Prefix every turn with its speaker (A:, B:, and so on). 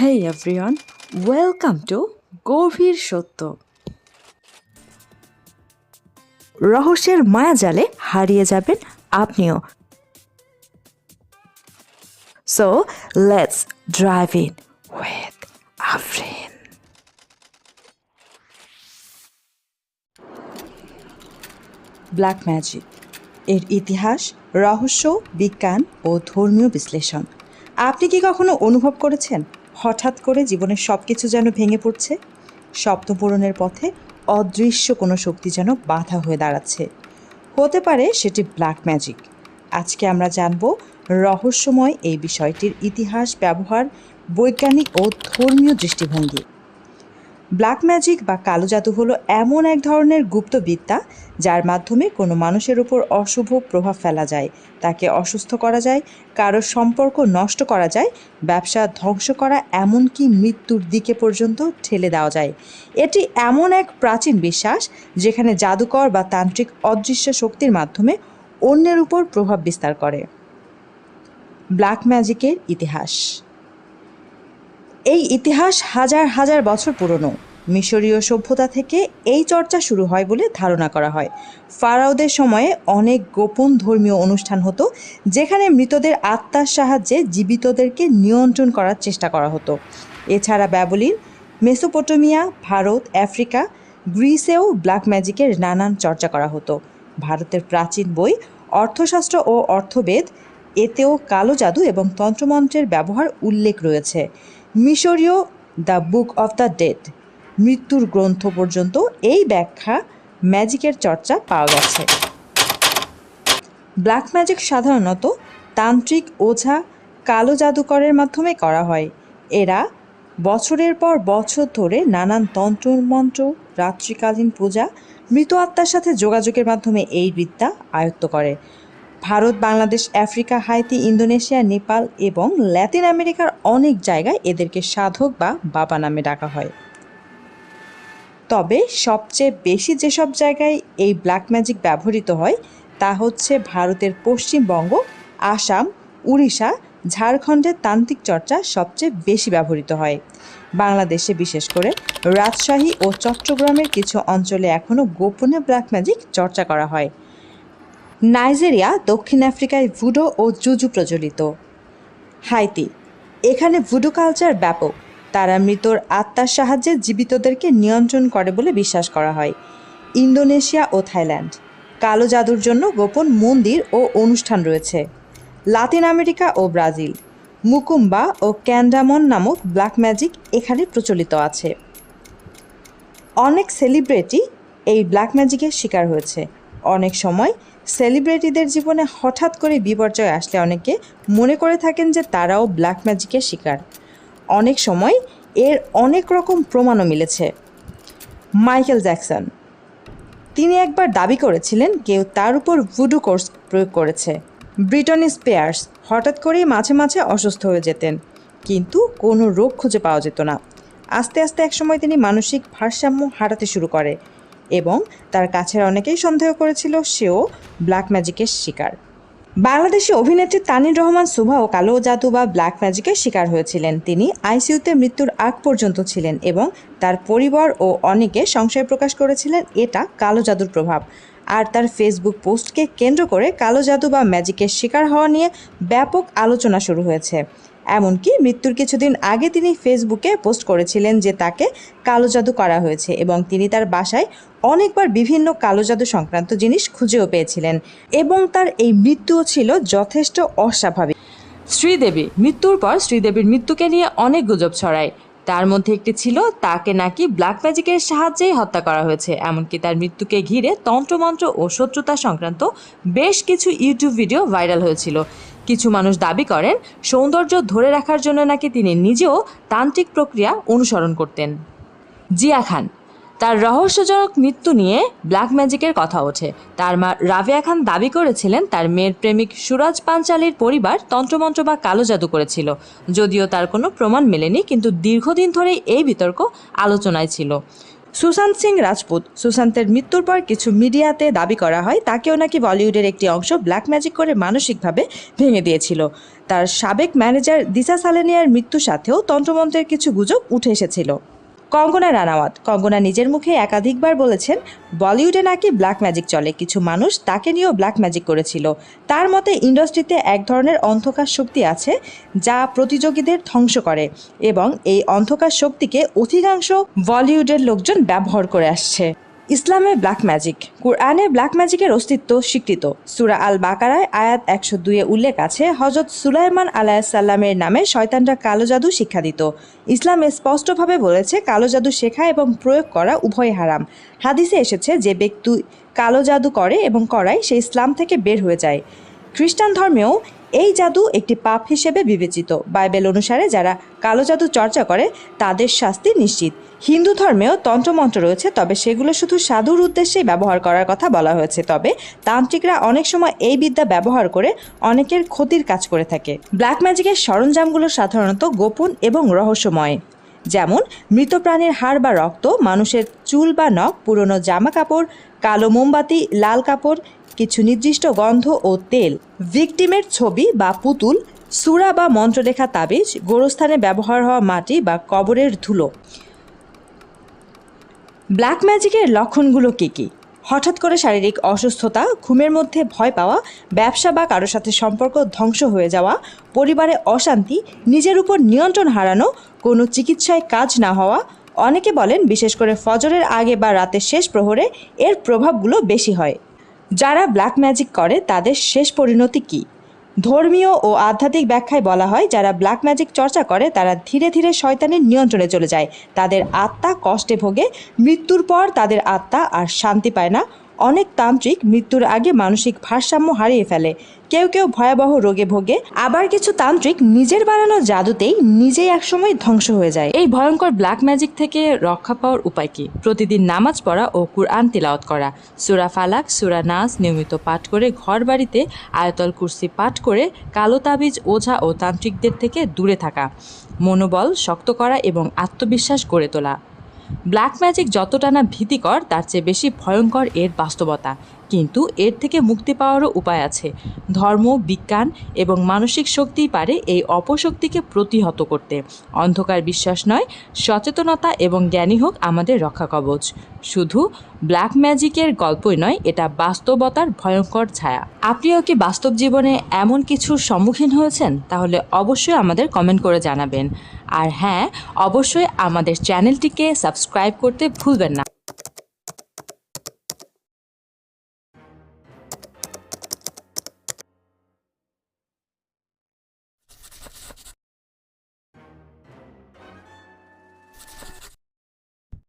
A: Hey everyone welcome to গভীর সত্য রহস্যের মায়াজালে হারিয়ে যাবেন আপনিও। So let's drive in with Afrin black magic এর ইতিহাস, রহস্য, বিজ্ঞান ও ধর্মীয় বিশ্লেষণ। আপনি কি কখনো অনুভব করেছেন? হঠাৎ করে জীবনের সব কিছু যেন ভেঙে পড়ছে, স্বপ্ন পূরণের পথে অদৃশ্য কোনো শক্তি যেন বাধা হয়ে দাঁড়াচ্ছে। হতে পারে সেটি ব্ল্যাক ম্যাজিক আজকে আমরা জানব রহস্যময় এই বিষয়টির ইতিহাস, ব্যবহার, বৈজ্ঞানিক ও ধর্মীয় দৃষ্টিভঙ্গি। ব্ল্যাক ম্যাজিক বা কালো জাদু হলো এমন এক ধরনের গুপ্তবিদ্যা যার মাধ্যমে কোনো মানুষের উপর অশুভ প্রভাব ফেলা যায়। তাকে অসুস্থ করা যায়, কারোর সম্পর্ক নষ্ট করা যায়, ব্যবসা ধ্বংস করা, এমনকি মৃত্যুর দিকে পর্যন্ত ঠেলে দেওয়া যায়। এটি এমন এক প্রাচীন বিশ্বাস যেখানে জাদুকর বা তান্ত্রিক অদৃশ্য শক্তির মাধ্যমে অন্যের উপর প্রভাব বিস্তার করে। ব্ল্যাক ম্যাজিকের ইতিহাস। এই ইতিহাস হাজার হাজার বছর পুরনো। মিশরীয় সভ্যতা থেকে এই চর্চা শুরু হয় বলে ধারণা করা হয়। ফারাওদের সময়ে অনেক গোপন ধর্মীয় অনুষ্ঠান হতো, যেখানে মৃতদের আত্মার সাহায্যে জীবিতদেরকে নিয়ন্ত্রণ করার চেষ্টা করা হতো। এছাড়া ব্যাবলিন, মেসোপটেমিয়া, ভারত, আফ্রিকা, গ্রিসেও ব্ল্যাক ম্যাজিকের নানান চর্চা করা হতো। ভারতের প্রাচীন বই, অর্থশাস্ত্র ও অর্থবেদ, এতেও কালো জাদু এবং তন্ত্রমন্ত্রের ব্যবহার উল্লেখ রয়েছে। মিশরীয় the book of the dead. মৃত্যুর গ্রন্থ পর্যন্ত এই ব্যাখ্যা ম্যাজিকের চর্চা পাওয়া গেছে। ব্ল্যাক ম্যাজিক সাধারণত তান্ত্রিক ওঝা কালো জাদুকরের মাধ্যমে করা হয়। এরা বছরের পর বছর ধরে নানান তন্ত্রমন্ত্র, রাত্রিকালীন পূজা, মৃত আত্মার সাথে যোগাযোগের মাধ্যমে এই বিদ্যা আয়ত্ত করে। Bharat, Bangladesh, Africa, Haiti, Indonesia, Nepal এবং ল্যাতিন আমেরিকার অনেক জায়গায় এদেরকে সাধক বা বাবা নামে ডাকা হয়। তবে সবচেয়ে বেশি যেসব জায়গায় এই ব্ল্যাক ম্যাজিক ব্যবহৃত হয়, তা হচ্ছে ভারতের পশ্চিমবঙ্গ, আসাম, উড়িষ্যা, ঝাড়খণ্ডের তান্ত্রিক চর্চা সবচেয়ে বেশি ব্যবহৃত হয়। বাংলাদেশে বিশেষ করে রাজশাহী ও চট্টগ্রামের কিছু অঞ্চলে এখনও গোপনে ব্ল্যাক ম্যাজিক চর্চা করা হয়। নাইজেরিয়া, দক্ষিণ আফ্রিকায় ভুডো ও জুজু প্রচলিত। হাইতি, এখানে ভুডো কালচার ব্যাপক। তারা মৃতর আত্মার সাহায্যে জীবিতদেরকে নিয়ন্ত্রণ করে বলে বিশ্বাস করা হয়। ইন্দোনেশিয়া ও থাইল্যান্ড, কালো জাদুর জন্য গোপন মন্দির ও অনুষ্ঠান রয়েছে। লাতিন আমেরিকা ও ব্রাজিল, মুকুম্বা ও ক্যান্ডামন নামক ব্ল্যাক ম্যাজিক এখানে প্রচলিত আছে। অনেক সেলিব্রিটি এই ব্ল্যাক ম্যাজিকের শিকার হয়েছে। অনেক সময় সেলিব্রিটিদের জীবনে হঠাৎ করে বিপর্যয় আসলে অনেকে মনে করে থাকেন যে তারাও ব্ল্যাক ম্যাজিকের শিকার। অনেক সময় এর অনেক রকম প্রমাণও মিলেছে। Michael Jackson. তিনি একবার দাবি করেছিলেন, কেউ তার উপর ভুডু কোর্স প্রয়োগ করেছে। ব্রিটনি স্পেয়ার্স হঠাৎ করেই মাঝে মাঝে অসুস্থ হয়ে যেতেন, কিন্তু কোনো রোগ খুঁজে পাওয়া যেত না। আস্তে আস্তে একসময় তিনি মানসিক ভারসাম্য হারাতে শুরু করে। এবং তার কাছের অনেকেই সন্দেহ করেছিল সেও ব্ল্যাক ম্যাজিকের শিকার। বাংলাদেশি অভিনেত্রী তানির রহমান সুভাও কালো জাদু বা ব্ল্যাক ম্যাজিকের শিকার হয়েছিলেন। তিনি আইসিইউতে মৃত্যুর আগ পর্যন্ত ছিলেন এবং তার পরিবার ও অনেকে সংশয় প্রকাশ করেছিলেন এটা কালো জাদুর প্রভাব। আর তার ফেসবুক পোস্টকে কেন্দ্র করে কালো জাদু বা ম্যাজিকের শিকার হওয়া নিয়ে ব্যাপক আলোচনা শুরু হয়েছে। এমনকি মৃত্যুর কিছুদিন আগে তিনি ফেসবুকে পোস্ট করেছিলেন যে তাকে কালো জাদু করা হয়েছে এবং তিনি তার বাসায় অনেকবার বিভিন্ন কালো জাদু সংক্রান্ত জিনিস খুঁজেও পেয়েছিলেন এবং তার এই মৃত্যুও ছিল যথেষ্ট অস্বাভাবিক।
B: শ্রীদেবী, মৃত্যুর পর শ্রীদেবীর মৃত্যুকে নিয়ে অনেক গুজব ছড়ায়। তার মধ্যে একটি ছিল, তাকে নাকি ব্ল্যাক ম্যাজিকের সাহায্যেই হত্যা করা হয়েছে। এমনকি তার মৃত্যুকে ঘিরে তন্ত্রমন্ত্র ও শত্রুতা সংক্রান্ত বেশ কিছু ইউটিউব ভিডিও ভাইরাল হয়েছিল। কিছু মানুষ দাবি করেন, সৌন্দর্য ধরে রাখার জন্য নাকি তিনি নিজেও তান্ত্রিক প্রক্রিয়া অনুসরণ করতেন। জিয়া খান তার রহস্যজনক মৃত্যু নিয়ে ব্ল্যাক ম্যাজিকের কথা ওঠে। তার মা রাভিয়া খান দাবি করেছিলেন তার মেয়ের প্রেমিক সুরাজ পাঞ্চালির পরিবার তন্ত্রমন্ত্র বা কালো জাদু করেছিল। যদিও তার কোনো প্রমাণ মেলেনি, কিন্তু দীর্ঘদিন ধরেই এই বিতর্ক আলোচনায় ছিল।
A: সুশান্ত সিং রাজপুত, সুশান্তের মৃত্যুর পর কিছু মিডিয়াতে দাবি করা হয়, তাকেও নাকি বলিউডের একটি অংশ ব্ল্যাক ম্যাজিক করে মানসিকভাবে ভেঙে দিয়েছিল। তার সাবেক ম্যানেজার দিশা সালেনিয়ার মৃত্যুর সাথেও তন্ত্রমন্ত্রের কিছু গুজব উঠে এসেছিল। কঙ্গনা রানাওয়াত। কঙ্গনা নিজের মুখে একাধিকবার বলেছেন, বলিউডে নাকি ব্ল্যাক ম্যাজিক চলে। কিছু মানুষ তাকে নিয়েও ব্ল্যাক ম্যাজিক করেছিল। তার মতে ইন্ডাস্ট্রিতে এক ধরনের অন্ধকার শক্তি আছে যা প্রতিযোগীদের ধ্বংস করে এবং এই অন্ধকার শক্তিকে অধিকাংশ বলিউডের লোকজন ব্যবহার করে আসছে। ইসলামে ব্ল্যাক ম্যাজিক কুরআনে ব্ল্যাক ম্যাজিকের অস্তিত্ব স্বীকৃত। সুরা আল বাকারায় আয়াত একশো দুইয়ে উল্লেখ আছে হজরত সুলাইমান আলাহিসাল্লামের নামে শয়তানরা কালো জাদু শিক্ষা দিত। ইসলামে স্পষ্টভাবে বলেছে, কালো জাদু শেখা এবং প্রয়োগ করা উভয় হারাম। হাদিসে এসেছে যে ব্যক্তি কালো জাদু করে এবং করায়, সে ইসলাম থেকে বের হয়ে যায়। খ্রিস্টান ধর্মেও এই জাদু একটি পাপ হিসেবে বিবেচিত। বাইবেল অনুসারে যারা কালো জাদু চর্চা করে, তাদের শাস্তি নিশ্চিত। হিন্দু ধর্মেও তন্ত্রমন্ত্র রয়েছে, তবে সেগুলো শুধু সাধুর উদ্দেশ্যেই ব্যবহার করার কথা বলা হয়েছে। তবে তান্ত্রিকরা অনেক সময় এই বিদ্যা ব্যবহার করে অনেকের ক্ষতির কাজ করে থাকে। ব্ল্যাক ম্যাজিকের সরঞ্জামগুলো সাধারণত গোপন এবং রহস্যময়। যেমন, মৃত প্রাণীর হাড় বা রক্ত, মানুষের চুল বা নখ, পুরনো জামা কাপড়, কালো মোমবাতি, লাল কাপড়, কিছু নির্দিষ্ট গন্ধ ও তেল। ভিকটিমের ছবি বা পুতুল, সুরা বা মন্ত্রলেখা তাবিজ, গোরস্থানে ব্যবহার হওয়া মাটি বা কবরের ধুলো। ব্ল্যাক ম্যাজিকের লক্ষণগুলো কী কী? হঠাৎ করে শারীরিক অসুস্থতা, ঘুমের মধ্যে ভয় পাওয়া, ব্যবসা বা কারোর সাথে সম্পর্ক ধ্বংস হয়ে যাওয়া, পরিবারে অশান্তি, নিজের উপর নিয়ন্ত্রণ হারানো, কোনো চিকিৎসায় কাজ না হওয়া, অনেকে বলেন বিশেষ করে ফজরের আগে বা রাতের শেষ প্রহরে এর প্রভাবগুলো বেশি হয়। যারা ব্ল্যাক ম্যাজিক করে তাদের শেষ পরিণতি কী? ধর্মীয় ও আধ্যাত্মিক ব্যাখ্যায় বলা হয়, যারা ব্ল্যাক ম্যাজিক চর্চা করে, তারা ধীরে ধীরে শয়তানের নিয়ন্ত্রণে চলে যায়। তাদের আত্মা কষ্টে ভোগে, মৃত্যুর পর তাদের আত্মা আর শান্তি পায় না। অনেক তান্ত্রিক মৃত্যুর আগে মানসিক ভারসাম্য হারিয়ে ফেলে। কেউ কেউ ভয়াবহ রোগে ভোগে। আবার কিছু তান্ত্রিক নিজের বানানো জাদুতেই নিজেই একসময় ধ্বংস হয়ে যায়।
B: এই ভয়ঙ্কর ব্ল্যাক ম্যাজিক থেকে রক্ষা পাওয়ার উপায় কি? প্রতিদিন নামাজ পড়া ও কুরআন তিলাওয়াত করা। সুরা ফালাক, সুরা নাস নিয়মিত পাঠ করে ঘর বাড়িতে আয়তল কুর্সি পাঠ করে কালো তাবিজ, ওঝা ও তান্ত্রিকদের থেকে দূরে থাকা। মনোবল শক্ত করা এবং আত্মবিশ্বাস গড়ে তোলা। ব্ল্যাক ম্যাজিক যতটা না ভীতিকর তার চেয়ে বেশি ভয়ঙ্কর এর বাস্তবতা। কিন্তু এর থেকে মুক্তি পাওয়ারও উপায় আছে। ধর্ম, বিজ্ঞান এবং মানসিক শক্তিই পারে এই অপশক্তিকে প্রতিহত করতে। অন্ধকার বিশ্বাস নয়, সচেতনতা এবং জ্ঞানী হোক আমাদের রক্ষা কবচ। শুধু ব্ল্যাক ম্যাজিকের গল্পই নয়, এটা বাস্তবতার ভয়ঙ্কর ছায়া। আপনিও কি বাস্তব জীবনে এমন কিছুর সম্মুখীন হয়েছেন? তাহলে অবশ্যই আমাদের কমেন্ট করে জানাবেন। আর হ্যাঁ অবশ্যই আমাদের চ্যানেলটিকে সাবস্ক্রাইব করতে ভুলবেন না।